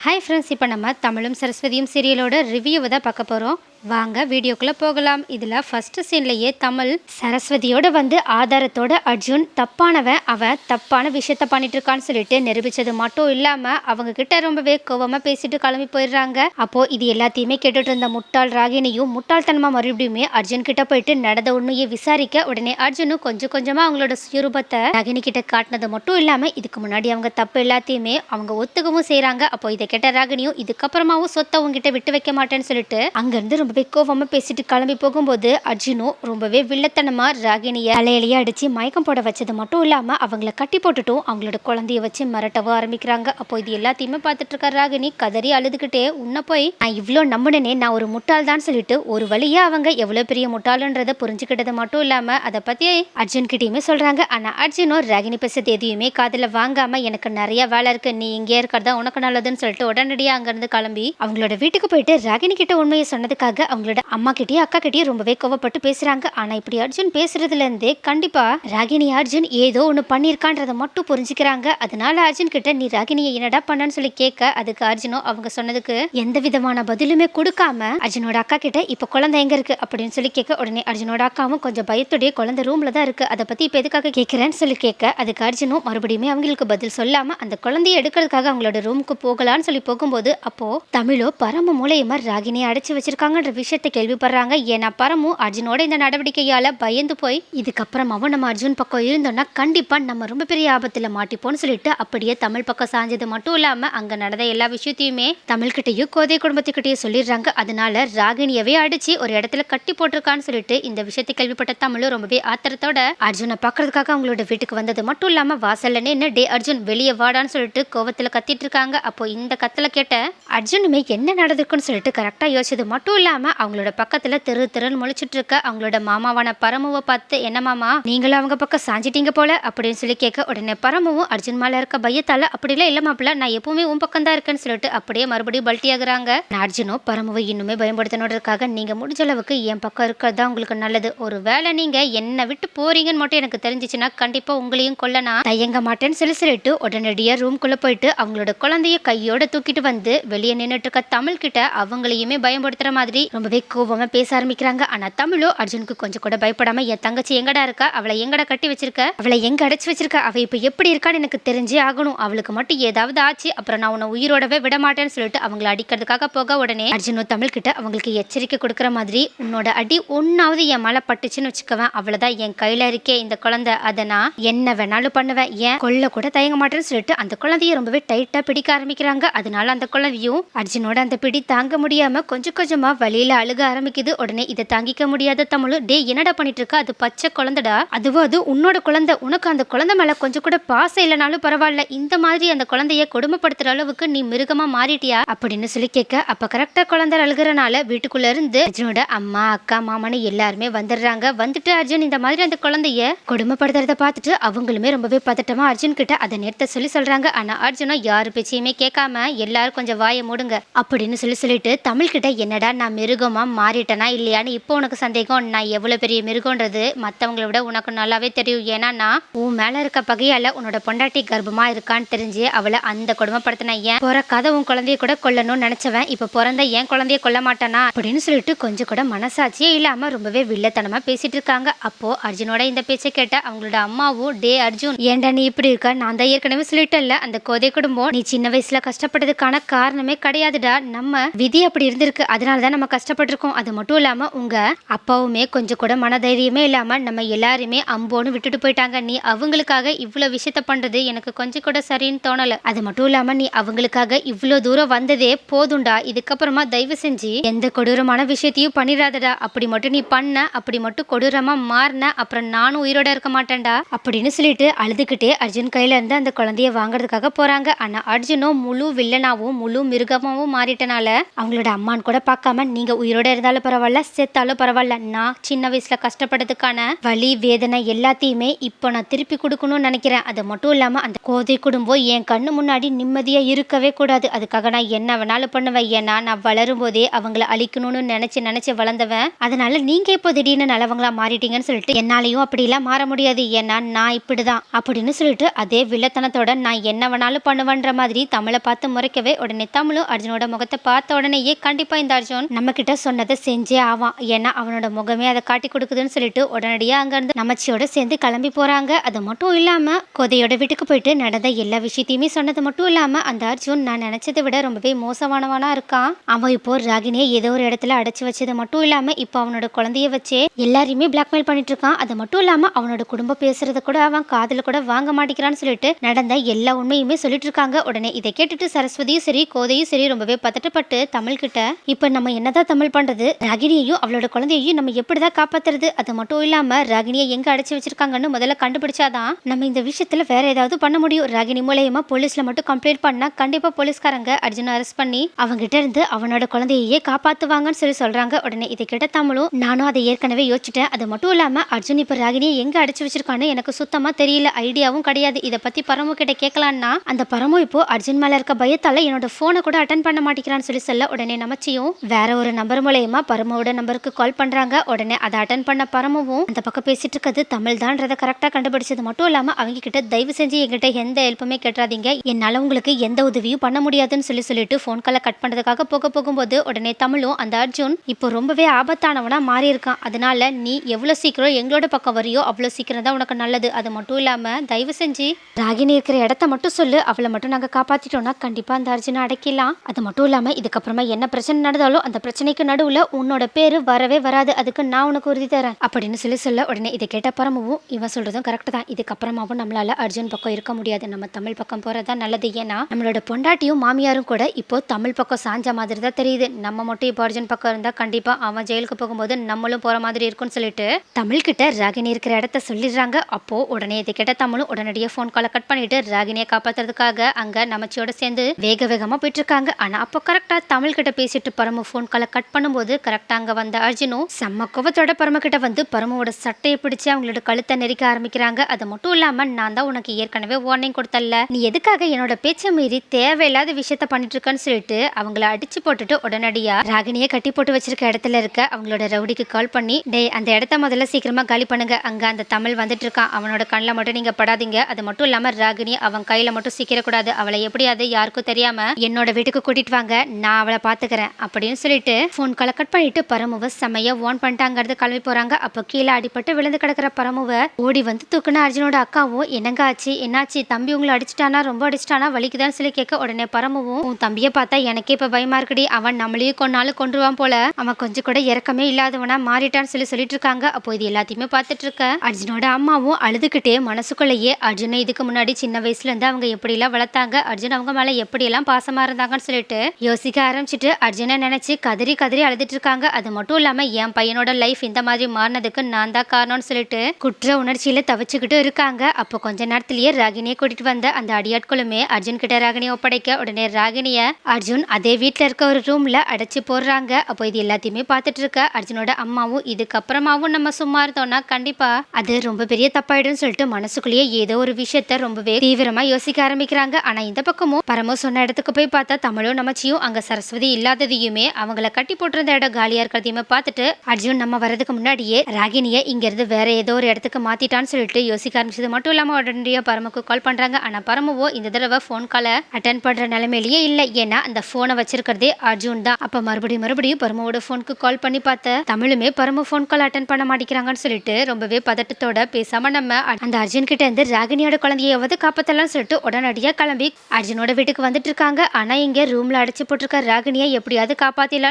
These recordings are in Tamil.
ஹாய் ஃப்ரெண்ட்ஸ் இப்போ நம்ம தமிழும் சரஸ்வதியும் சீரியலோட ரிவ்யூவை தான் பார்க்க போகிறோம் வாங்க வீடியோக்குள்ளே போகலாம். இதில் ஃபஸ்ட்டு சீன்லேயே தமிழ் சரஸ்வதியோட வந்து ஆதாரத்தோட அர்ஜுன் தப்பானவன் அவன் தப்பான விஷயத்த பண்ணிட்டு இருக்கான்னு சொல்லிட்டு நிரூபித்தது மட்டும் இல்லாமல் அவங்க கிட்ட ரொம்பவே கோவமாக பேசிட்டு கிளம்பி போயிடுறாங்க. அப்போ இது எல்லாத்தையுமே கேட்டுட்டு இருந்த முட்டாள் ராகினியும் முட்டாள்தனமாக மறுபடியுமே அர்ஜுன் கிட்ட போயிட்டு நடந்த உண்மையை விசாரிக்க உடனே அர்ஜுனும் கொஞ்சம் கொஞ்சமாக அவங்களோட சுயரூபத்தை ராகினி கிட்ட காட்டினது மட்டும் இல்லாமல் இதுக்கு முன்னாடி அவங்க தப்பு எல்லாத்தையுமே அவங்க ஒத்துக்கவும் செய்கிறாங்க அப்போ இதை கேட்ட ராகினியும் இதுக்கப்புறமாவும் சொத்தை உங்ககிட்ட விட்டு வைக்க மாட்டேன்னு சொல்லிட்டு அங்கேருந்து ரொம்ப ரொம்பவே கோவமாக பேசிட்டு கிளம்பி போகும்போது அர்ஜுனும் ரொம்பவே வில்லத்தனமாக ராகினியை அலையிலேயே அடித்து மயக்கம் போட வச்சது மட்டும் இல்லாமல் அவங்கள கட்டி போட்டுட்டும் அவங்களோட குழந்தைய வச்சு மிரட்டவும் ஆரம்பிக்கிறாங்க. அப்போ இது எல்லாத்தையுமே பார்த்துட்டு இருக்க ராகினி கதறி அழுதுகிட்டே உன்னை போய் நான் இவ்வளோ நம்பினே நான் ஒரு முட்டாள் தான் சொல்லிட்டு ஒரு வழியாக அவங்க எவ்வளோ பெரிய முட்டாளுன்றதை புரிஞ்சுக்கிட்டது மட்டும் இல்லாமல் அதை பற்றி அர்ஜுன் கிட்டேயுமே சொல்கிறாங்க ஆனால் அர்ஜுனும் ராகினி பேசுறது எதையுமே காதில் வாங்காமல் எனக்கு நிறைய வேலை இருக்கு நீ இங்கே இருக்கிறதா உனக்கு நல்லதுன்னு சொல்லிட்டு உடனடியாக அங்கேருந்து கிளம்பி அவங்களோட வீட்டுக்கு போயிட்டு ராகினி கிட்ட உண்மையை சொன்னதுக்காக அவங்களோட அம்மா கிட்டயே அக்கா கிட்டயும் ரொம்பவே கோவப்பட்டு பேசுறாங்க. ஆனா இப்படி அர்ஜுன் பேசுறதுல இருந்தே கண்டிப்பா ராகினி அர்ஜுன் ஏதோ ஒன்று பண்ணியிருக்கான்றதை மட்டும் புரிஞ்சுக்கிறாங்க. அதனால அர்ஜுன் கிட்ட நீ ராகினியை என்னடா பண்ணன்னு சொல்லி கேட்க அதுக்கு அர்ஜுனும் அவங்க சொன்னதுக்கு எந்த விதமான பதிலுமே கொடுக்காம அர்ஜுனோட அக்கா கிட்ட இப்ப குழந்தை எங்க இருக்கு? அப்படின்னு சொல்லி கேட்க உடனே அர்ஜுனோட அக்காவும் கொஞ்சம் பயத்துடைய குழந்தை ரூம்ல தான் இருக்கு. அதை பத்தி இப்ப எதுக்காக கேட்கிறேன்னு சொல்லி கேட்க அதுக்கு அர்ஜுனும் மறுபடியுமே அவங்களுக்கு பதில் சொல்லாம அந்த குழந்தைய எடுக்கிறதுக்காக அவங்களோட ரூமுக்கு போகலான்னு சொல்லி போகும்போது அப்போ தமிழோ பரம மூலையமா ராகினியை அடைச்சு வச்சிருக்காங்கன்ற விஷயத்தை கேள்விப்படுறாங்க. ஏன்னா பரமும் அர்ஜுனோட இந்த நடவடிக்கையால பயந்து போய் இதுக்கப்புறமாவும் நம்ம அர்ஜுன் பக்கம் இருந்தோம்னா கண்டிப்பா நம்ம ரொம்ப பெரிய ஆபத்துல மாட்டிப்போம்னு சொல்லிட்டு அப்படியே தமிழ் பக்கம் சாஞ்சது மட்டும் இல்லாம அங்க நடந்த எல்லா விஷயத்தையுமே தமிழ்கிட்டயும் கோதை குடும்பத்துக்கிட்டயும் சொல்லிடுறாங்க. அதனால ராகினியவே அடிச்சு ஒரு இடத்துல கட்டி போட்டிருக்கான்னு சொல்லிட்டு இந்த விஷயத்தை கேள்விப்பட்ட தமிழும் ரொம்பவே ஆத்திரத்தோட அர்ஜுனை பார்க்கறதுக்காக அவங்களோட வீட்டுக்கு வந்தது மட்டும் இல்லாம வாசல்ல நின்று டே அர்ஜுன் வெளியே வாடான்னு சொல்லிட்டு கோவத்துல கத்திட்டு இருக்காங்க. அப்போ இந்த கத்தில் கேட்ட அர்ஜுனுமே என்ன நடந்திருக்குன்னு சொல்லிட்டு கரெக்டா யோசிச்சது மட்டும் இல்லாம அவங்களோட பக்கத்துல தெரு தெருன்னு முழிச்சிட்டு இருக்க அவங்களோட மாமாவான பரமுவை பார்த்து என்ன மாமா நீங்களும் அவங்க பக்கம் சாஞ்சிட்டீங்க போல? அப்படின்னு சொல்லி கேட்க உடனே பரமுவும் அர்ஜுன் மேல இருக்க பயத்தால அப்படிலாம் இல்ல மாப்பிள்ள நான் எப்பவுமே உன் பக்கம் தான் இருக்கேன்னு சொல்லிட்டு அப்படியே மறுபடியும் பல்ட்டி ஆகுறாங்க அர்ஜுனும் பரமுவை இன்னுமே பயன்படுத்தணுன்றதுக்காக நீங்க முடிஞ்ச அளவுக்கு என் பக்கம் இருக்கிறது உங்களுக்கு நல்லது. ஒரு வேளை நீங்க என்னை விட்டு போறீங்கன்னு மட்டும் எனக்கு தெரிஞ்சிச்சுன்னா கண்டிப்பா உங்களையும் கொல்ல நான் தயங்க மாட்டேன்னு சொல்லி சொல்லிட்டு உடனடியா ரூம்குள்ள போயிட்டு அவங்களோட குழந்தைய கையோட தூக்கிட்டு வந்து வெளியே நின்றுட்டு இருக்க தமிழ் கிட்ட அவங்களையுமே பயன்படுத்துற மாதிரி ரொம்பவே கோபமாக பேச ஆரம்பிக்கிறாங்க. ஆனால் தமிழோ அர்ஜுனுக்கு கொஞ்சம் கூட பயப்படாமல் என் தங்கச்சி எங்கடா இருக்கா? அவளை எங்கடா கட்டி வச்சிருக்க? அவளை எங்க அடைச்சி வச்சிருக்க? அவள் இப்போ எப்படி இருக்கான்னு எனக்கு தெரிஞ்சே ஆகணும். அவளுக்கு மட்டும் ஏதாவது ஆச்சு அப்புறம் நான் உன்னை உயிரோடவே விட மாட்டேன்னு சொல்லிட்டு அவங்கள அடிக்கிறதுக்காக போக உடனே அர்ஜுனோ தமிழ் கிட்ட அவங்களுக்கு எச்சரிக்கை கொடுக்குற மாதிரி உன்னோட அடி ஒன்னாவது என் மலை பட்டுச்சுன்னு வச்சுக்கவேன் அவ்வளோதான் என் கையில் இருக்கே இந்த குழந்தை. அதை நான் என்ன வேணாலும் பண்ணுவேன். ஏன் கொல்ல கூட தயங்க மாட்டேன்னு சொல்லிட்டு அந்த குழந்தைய ரொம்பவே டைட்டாக பிடிக்க ஆரம்பிக்கிறாங்க. அதனால அந்த குழந்தையும் அர்ஜுனோட அந்த பிடி தாங்க முடியாமல் கொஞ்சம் கொஞ்சமாக வழி லீலா அழுக ஆரம்பிக்குது. உடனே இதை தாங்கிக்க முடியாத தமிழும் டே என்னடா பண்ணிட்டு இருக்க அது பச்சை குழந்தைடா. அதுவும் அது உன்னோட குழந்தை. உனக்கு அந்த குழந்தை மேல கொஞ்சம் கூட பாசம் இல்லைனாலும் பரவாயில்ல. இந்த மாதிரி அந்த குழந்தைய கொடுமைப்படுத்துற அளவுக்கு நீ மிருகமா மாறிட்டியா? அப்படின்னு சொல்லி கேட்க அப்ப கரெக்டா குழந்தை அழுகிறனால வீட்டுக்குள்ள இருந்து அர்ஜுனோட அம்மா அக்கா மாமான்னு எல்லாருமே வந்துடுறாங்க. வந்துட்டு அர்ஜுன் இந்த மாதிரி அந்த குழந்தைய கொடுமைப்படுத்துறத பார்த்துட்டு அவங்களுமே ரொம்பவே பதட்டமா அர்ஜுன் கிட்ட அதை நேரத்தை சொல்லி சொல்றாங்க. ஆனா அர்ஜுனும் யாரு பேச்சையுமே கேட்காம எல்லாரும் கொஞ்சம் வாயை மூடுங்க. அப்படின்னு சொல்லி சொல்லிட்டு தமிழ் கிட்ட என்னடா நான் மிருகமாக மாறிட்டேனா இல்லையான்னு இப்போ உனக்கு சந்தேகம். நான் எவ்வளோ பெரிய மிருகன்றது மற்றவங்கள விட உனக்கு நல்லாவே தெரியும். ஏன்னா நான் உன் மேலே இருக்க பகையால உன்னோட பொண்டாட்டி கர்ப்பமா இருக்கான்னு தெரிஞ்சு அவளை அந்த கொடுமைப்படுத்தின ஏன்? பிறக்காத உன் குழந்தைய கூட கொல்லணும்னு நினைச்சவன் இப்போ பிறந்த என் குழந்தைய கொல்ல மாட்டானா? அப்படின்னு சொல்லிட்டு கொஞ்சம் கூட மனசாட்சியே இல்லாம ரொம்பவே வில்லத்தனமா பேசிட்டு இருக்காங்க. அப்போ அர்ஜுனோட இந்த பேச்சை கேட்ட அவங்களோட அம்மாவும் டே அர்ஜுன் ஏன்டா நீ இப்படி இருக்க? நான் தான் ஏற்கனவே சொல்லிட்டேன்ல. அந்த கோதை குடும்பம் நீ சின்ன வயசுல கஷ்டப்பட்டதுக்கான காரணமே கிடையாதுடா. நம்ம விதி அப்படி இருந்திருக்கு. அதனால தான் நம்ம கஷ்டப்பட்டிருக்கோம். அது மட்டும் இல்லாமல் உங்க அப்பாவுமே கொஞ்சம் கூட மனதைரியமே இல்லாமல் நம்ம எல்லாருமே அம்போன்னு விட்டுட்டு போயிட்டாங்க. நீ அவங்களுக்காக இவ்வளோ விஷயத்த பண்ணுறது எனக்கு கொஞ்சம் கூட சரின்னு தோணல. அது மட்டும் இல்லாமல் நீ அவங்களுக்காக இவ்வளோ தூரம் வந்ததே போதும்டா இதுக்கப்புறமா தயவு செஞ்சு எந்த கொடூரமான விஷயத்தையும் பண்ணிடாதடா. அப்படி மட்டும் நீ பண்ண அப்படி மட்டும் கொடூரமாக மாறின அப்புறம் நானும் உயிரோட இருக்க மாட்டேன்டா அப்படின்னு சொல்லிட்டு அழுதுகிட்டே அர்ஜுன் கையில இருந்து அந்த குழந்தைய வாங்குறதுக்காக போறாங்க. ஆனா அர்ஜுனும் முழு வில்லனாவும் முழு மிருகமாவும் மாறிட்டனால அவங்களோட அம்மான்னு கூட பார்க்காம நீ நீங்க உயிரோட இருந்தாலும் பரவாயில்ல செத்தாலும் பரவாயில்ல. நான் சின்ன வயசுல கஷ்டப்பட்டதுக்கான வலி வேதனை எல்லாத்தையுமே இப்போ நான் திருப்பி கொடுக்கணும்னு நினைக்கிறேன். அது மட்டும் இல்லாம அந்த கோதை குடும்பம் என் கண்ணு முன்னாடி நிம்மதியா இருக்கவே கூடாது. அதுக்காக நான் என்ன வேணாலும் பண்ணுவேன். ஏன்னா நான் வளரும் போதே அவங்கள அழிக்கணும்னு நினைச்சு நினைச்சு வளர்ந்தவன். அதனால நீங்க இப்போ திடீர்னு நல்லவங்களா மாறிட்டீங்கன்னு சொல்லிட்டு என்னாலையும் அப்படிலாம் மாற முடியாது. ஏன்னா நான் இப்படிதான். அப்படின்னு சொல்லிட்டு அதே வில்லத்தனத்தோட நான் என்ன வேணாலும் பண்ணுவேன்ற மாதிரி தமிழை பார்த்து முறைக்கவே உடனே தமிழும் அர்ஜுனோட முகத்தை பார்த்த உடனேயே கண்டிப்பா இந்த அர்ஜுன் நம்ம கிட்ட சொன்னதை செஞ்சே ஆவான். ஏன்னா அவனோட முகமே அதை காட்டி கொடுக்குதுன்னு சொல்லிட்டு உடனடியாக அங்க இருந்து நமச்சியோட சேர்ந்து கிளம்பி போறாங்க. அது மட்டும் இல்லாம கோதையோட வீட்டுக்கு போயிட்டு நடந்த எல்லா விஷயத்தையுமே சொன்னது மட்டும் இல்லாமல் அந்த அர்ஜுன் நான் நினைச்சதை விட ரொம்பவே மோசமானவனா இருக்கான். அவன் இப்போ ராகினியை ஏதோ ஒரு இடத்துல அடைச்சு வச்சது மட்டும் இல்லாம இப்போ அவனோட குழந்தைய வச்சே எல்லாரையுமே பிளாக்மெயில் பண்ணிட்டு இருக்கான். அது மட்டும் இல்லாம அவனோட குடும்பம் பேசுறத கூட அவன் காதில் கூட வாங்க மாட்டேங்கிறான்னு சொல்லிட்டு நடந்த எல்லா உண்மையுமே சொல்லிட்டு இருக்காங்க. உடனே இதை கேட்டுட்டு சரஸ்வதியும் சரி கோதையும் சரி ரொம்பவே பதட்டப்பட்டு தமிழ்கிட்ட இப்போ நம்ம என்னதான் தமிழ் பண்ணுறது ராகினியையும் அவளோட குழந்தையையும் நம்ம எப்படி தான் காப்பாத்துறது? அது மட்டும் இல்லாமல் ராகினியை எங்கே அடைச்சி வச்சிருக்காங்கன்னு முதல்ல கண்டுபிடிச்சாதான் நம்ம இந்த விஷயத்தில் வேற ஏதாவது பண்ண முடியும். ராகினி மூலயமா போலீஸில் மட்டும் கம்ப்ளைண்ட் பண்ணால் கண்டிப்பாக போலீஸ்காரங்க அர்ஜுனை அரெஸ்ட் பண்ணி அவங்ககிட்ட இருந்து அவனோட குழந்தையே காப்பாற்றுவாங்கன்னு சொல்லி சொல்கிறாங்க உடனே இதை கேட்ட தமிழும் நானும் அதை ஏற்கனவே யோசிச்சிட்டேன். அது மட்டும் இல்லாமல் அர்ஜுன் இப்போ ராகினியை எங்கே அடைச்சு வச்சிருக்கான்னு எனக்கு சுத்தமாக தெரியல. ஐடியாவும் கிடையாது. இதை பற்றி பரமு கிட்ட கேட்கலான்னா அந்த பரமு இப்போ அர்ஜுன் மேலே இருக்க பயத்தால் என்னோட ஃபோனை கூட அட்டன் பண்ண மாட்டேங்கிறான்னு சொல்லி சொல்ல உடனே நமச்சியும் வேற ஒரு நம்பர் மூலயமா பரமோட நம்பருக்கு கால் பண்ணுறாங்க உடனே அதை அட்டன் பண்ண பரமவும் அந்த பக்கம் பேசிட்டு இருக்கிறது தமிழ் தான்றதை கரெக்டாக கண்டுபிடிச்சது. மட்டும் இல்லாமல் அவங்க கிட்ட தயவு செஞ்சு எங்கிட்ட எந்த ஹெல்ப்புமே கேட்டுறாதீங்க என்னால் உங்களுக்கு எந்த உதவியும் பண்ண முடியாதுன்னு சொல்லி சொல்லிட்டு ஃபோன் காலை கட் பண்ணுறதுக்காக போக போகும்போது உடனே தமிழும் அந்த அர்ஜுன் இப்போ ரொம்பவே ஆபத்தானவனாக மாறி இருக்கான் அதனால நீ எவ்வளோ சீக்கிரம் எங்களோட பக்கம் வரியோ அவ்வளோ சீக்கிரம் தான் உனக்கு நல்லது. அது மட்டும் இல்லாமல் தயவு செஞ்சு ராகினி இருக்கிற இடத்த மட்டும் சொல்லு. அவளை மட்டும் நாங்கள் காப்பாற்றிட்டோம்னா கண்டிப்பாக அந்த அர்ஜுனை அடைக்கலாம் அது மட்டும் இல்லாமல் இதுக்கப்புறமா என்ன பிரச்சனை நடந்தாலும் அந்த பிரச்சனை பிரச்சனைக்கு நடுவுல உன்னோட பேரு வரவே வராது. அதுக்கு நான் உனக்கு உறுதி தரேன். அப்படின்னு சொல்லி சொல்ல உடனே இதை கேட்ட பரமவும் இவன் சொல்றதும் கரெக்ட் தான். இதுக்கப்புறமாவும் நம்மளால அர்ஜுன் பக்கம் இருக்க முடியாது. நம்ம தமிழ் பக்கம் போறதா நல்லது. ஏன்னா நம்மளோட பொண்டாட்டியும் மாமியாரும் கூட இப்போ தமிழ் பக்கம் சாஞ்ச மாதிரி தான் தெரியுது. நம்ம மட்டும் இப்போ அர்ஜுன் பக்கம் இருந்தா கண்டிப்பா அவன் ஜெயிலுக்கு போகும்போது நம்மளும் போற மாதிரி இருக்கும்னு சொல்லிட்டு தமிழ் கிட்ட ராகினி இருக்கிற இடத்த சொல்லிடுறாங்க. அப்போ உடனே இதை கேட்ட தமிழும் உடனடியாக ஃபோன் காலை கட் பண்ணிட்டு ராகினியை காப்பாத்துறதுக்காக அங்க நமச்சியோட சேர்ந்து வேக வேகமா போயிட்டு இருக்காங்க. ஆனா அப்போ கரெக்டா தமிழ் கிட்ட பேசிட்டு பரமு ஃபோன் காலை கட் பண்ணும்போது கரெக்டாக அங்கே வந்த அர்ஜுனும் செம்ம கோவத்தோட பரம வந்து பரமோட சட்டையை பிடிச்சு அவங்களோட கழுத்தை நெரிக்க ஆரம்பிக்கிறாங்க. அது மட்டும் இல்லாமல் நான் தான் உனக்கு ஏற்கனவே வார்னிங் கொடுத்தல நீ எதுக்காக என்னோட பேச்சை மீறி தேவையில்லாத விஷயத்த பண்ணிட்டு இருக்கன்னு சொல்லிட்டு அவங்கள அடிச்சு போட்டுட்டு உடனடியா ராகினியை கட்டி போட்டு வச்சிருக்க இடத்துல இருக்க அவங்களோட ரவுடிக்கு கால் பண்ணி டே அந்த இடத்த முதல்ல சீக்கிரமா காலி பண்ணுங்க. அங்க அந்த தமிழ் வந்துட்டு இருக்கான். அவனோட கண்ணில் மட்டும் நீங்க படாதீங்க. அது மட்டும் இல்லாம ராகினி அவன் கையில மட்டும் சீக்கிரக்கூடாது. அவளை எப்படியாவது யாருக்கும் தெரியாம என்னோட வீட்டுக்கு கூட்டிட்டு வாங்க. நான் அவளை பாத்துக்கிறேன். அப்படின்னு சொல்லிட்டு ஃபோன் காலை கட் பண்ணிட்டு பரமுவை செமையா ஓன் பண்ணிட்டாங்கிறது கிளம்பி போறாங்க. அப்போ கீழே அடிபட்டு விழுந்து கிடக்குற பரமுவை ஓடி வந்து தூக்குன அர்ஜுனோட அக்காவும் என்னங்க ஆச்சு என்னாச்சு? தம்பி உங்களை அடிச்சிட்டானா? ரொம்ப அடிச்சிட்டானா? வலிக்குதான்னு சொல்லி கேட்க உடனே பரமுவும் உன் தம்பியை பார்த்தா எனக்கே இப்ப பயமா இருக்குடி. அவன் நம்மளையும் கொன்னாலும் கொண்டுருவான் போல. அவன் கொஞ்சம் கூட இறக்கமே இல்லாதவனா மாறிட்டான்னு சொல்லி சொல்லிட்டு இருக்காங்க. அப்போ இது எல்லாத்தையுமே பார்த்துட்டு இருக்க. அர்ஜுனோட அம்மாவும் அழுதுகிட்டே மனசுக்குள்ளேயே அர்ஜுனை இதுக்கு முன்னாடி சின்ன வயசுல இருந்து அவங்க எப்படியெல்லாம் வளர்த்தாங்க? அர்ஜுன் அவங்க மேல எப்படியெல்லாம் பாசமா இருந்தாங்கன்னு சொல்லிட்டு யோசிக்க ஆரம்பிச்சிட்டு அர்ஜுனை நினைச்சு கதறி கதறி அழுதுட்டு இருக்காங்க அது மட்டும் இல்லாம என் பையனோட லைஃப் இந்த மாதிரி மாறினதுக்கு நான் தான் காரணம்னு சொல்லிட்டு குற்ற உணர்ச்சியில தவிச்சுக்கிட்டு இருக்காங்க. அப்போ கொஞ்ச நேரத்திலேயே ராகினியை கூட்டிட்டு வந்த அந்த அடியாட்களுமே அர்ஜுன் கிட்ட ராகினியை ஒப்படைக்க உடனே ராகினிய அர்ஜுன் அதே வீட்டில் இருக்க ஒரு ரூம்ல அடைச்சு போடுறாங்க. அப்போ இது எல்லாத்தையுமே பார்த்துட்டு இருக்க அர்ஜுனோட அம்மாவும் இதுக்கப்புறமாவும் நம்ம சும்மா இருந்தோம்னா கண்டிப்பா அது ரொம்ப பெரிய தப்பாயிடும்னு சொல்லிட்டு மனசுக்குள்ளேயே ஏதோ ஒரு விஷயத்த ரொம்பவே தீவிரமா யோசிக்க ஆரம்பிக்கிறாங்க. ஆனா இந்த பக்கமும் பரமோ சொன்ன இடத்துக்கு போய் பார்த்தா தமிழும் நமச்சியும் அங்க சரஸ்வதி இல்லாததையுமே அவங்கள கட்டி போட்டிருந்த இடம் காலியா இருக்கிறதையுமே பார்த்துட்டு அர்ஜுன் நம்ம வரதுக்கு முன்னாடியே ராகினியை இங்க இருந்து வேற ஏதோ ஒரு இடத்துக்கு மாத்திட்டான்னு சொல்லிட்டு யோசிக்க ஆரம்பிச்சது. மட்டும் இல்லாம உடனடியாக பரமுக்கு கால் பண்றாங்க. ஆனா பரமுவோ இந்த தடவை ஃபோன் காலை அட்டன் பண்ற நிலைமையிலேயே இல்லை. ஏன்னா அந்த போனை வச்சிருக்கிறதே அர்ஜுன் தான். அப்ப மறுபடியும் மறுபடியும் பரமுவோட ஃபோனுக்கு கால் பண்ணி பார்த்த தமிழுமே பரமு ஃபோன் கால் அட்டன் பண்ண மாட்டேங்கிறாங்கன்னு சொல்லிட்டு ரொம்பவே பதட்டத்தோட பேசாம நம்ம அந்த அர்ஜுன் கிட்ட இருந்து ராகினியோட குழந்தையாவது காப்பாத்தலாம்னு சொல்லிட்டு உடனடியாக கிளம்பி அர்ஜுனோட வீட்டுக்கு வந்துட்டு இருக்காங்க. ஆனா இங்க ரூம்ல அடைச்சு போட்டிருக்க ராகினியை எப்படியாவது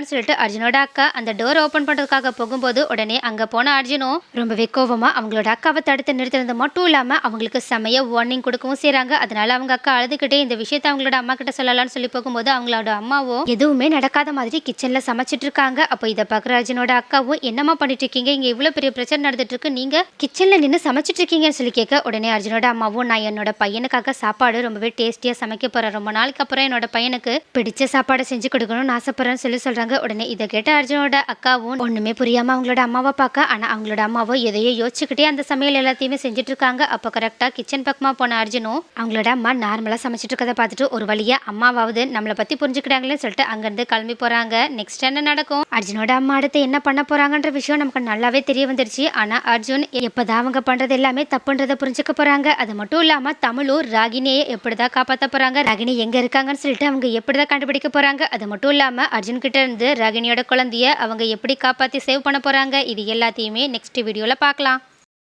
காப்பாத்திடலாம்னு சொல்லிட்டு அர்ஜுனோட அக்கா அந்த டோர் ஓப்பன் பண்ணுறதுக்காக போகும்போது உடனே அங்கே போன அர்ஜுனும் ரொம்பவே கோவமா அவங்களோட அக்காவை தடுத்து நிறுத்தினது மட்டும் இல்லாமல் அவங்களுக்கு செமைய வார்னிங் கொடுக்கவும் செய்கிறாங்க அதனால அவங்க அக்கா அழுதுகிட்டே இந்த விஷயத்த அவங்களோட அம்மா கிட்ட சொல்லலாம்னு சொல்லி போகும்போது அவங்களோட அம்மாவும் எதுவுமே நடக்காத மாதிரி கிச்சனில் சமைச்சிட்டு இருக்காங்க. அப்போ இதை பார்க்குற அர்ஜுனோட அக்காவும் என்னம்மா பண்ணிட்டு இருக்கீங்க இங்கே இவ்வளோ பெரிய பிரச்சனை நடந்துட்டு இருக்கு. நீங்கள் கிச்சனில் நின்று சமைச்சிட்டு இருக்கீங்கன்னு சொல்லி கேட்க உடனே அர்ஜுனோட அம்மாவும் நான் என்னோட பையனுக்காக சாப்பாடு ரொம்பவே டேஸ்டியாக சமைக்க போகிறேன் ரொம்ப நாளைக்கு அப்புறம் என்னோட பையனுக்கு பிடிச்ச சாப்பாடை செஞ்சு கொடுக்கணும்னு ஆசைப்படுறேன்னு சொல்லி சொல்கிறாங்க உடனே இதை கேட்ட அர்ஜுனோட அக்காவும் ஒண்ணுமே புரியாம அவங்களோட அம்மாவை பார்க்க. ஆனா அவங்களோட அம்மாவோ எதையோ யோசிச்சுக்கிட்டே அந்த சமையல் எல்லாத்தையுமே செஞ்சுட்டு இருக்காங்க அப்போ கரெக்டா கிச்சன் பக்கமா போன அர்ஜுனும் அவங்களோட அம்மா நார்மலா சமைச்சிட்டு இருக்கதை பார்த்துட்டு ஒரு வழியா அம்மாவாவது நம்மளை பத்தி புரிஞ்சுக்கிட்டாங்களேன்னு சொல்லிட்டு அங்கிருந்து கிளம்பி போறாங்க. நெக்ஸ்ட் என்ன நடக்கும்? அர்ஜுனோட அம்மா அடுத்து என்ன பண்ண போறாங்கன்ற விஷயம் நமக்கு நல்லாவே தெரிய வந்துருச்சு. ஆனா அர்ஜுன் எப்பதான் அவங்க பண்றது எல்லாமே தப்புன்றதை புரிஞ்சுக்க போறாங்க. அது மட்டும் இல்லாம தமிழும் ராகினியை எப்படிதான் காப்பாத்த போறாங்க? ராகினி எங்க இருக்காங்கன்னு சொல்லிட்டு அவங்க எப்படிதான் கண்டுபிடிக்க போறாங்க? அது மட்டும் இல்லாம அர்ஜுன் கிட்ட இருந்து ரகினியோட குழந்தைய அவங்க எப்படி காப்பாத்தி சேவ் பண்ண போகிறாங்க இது எல்லாத்தையுமே நெக்ஸ்ட் வீடியோல பார்க்கலாம்.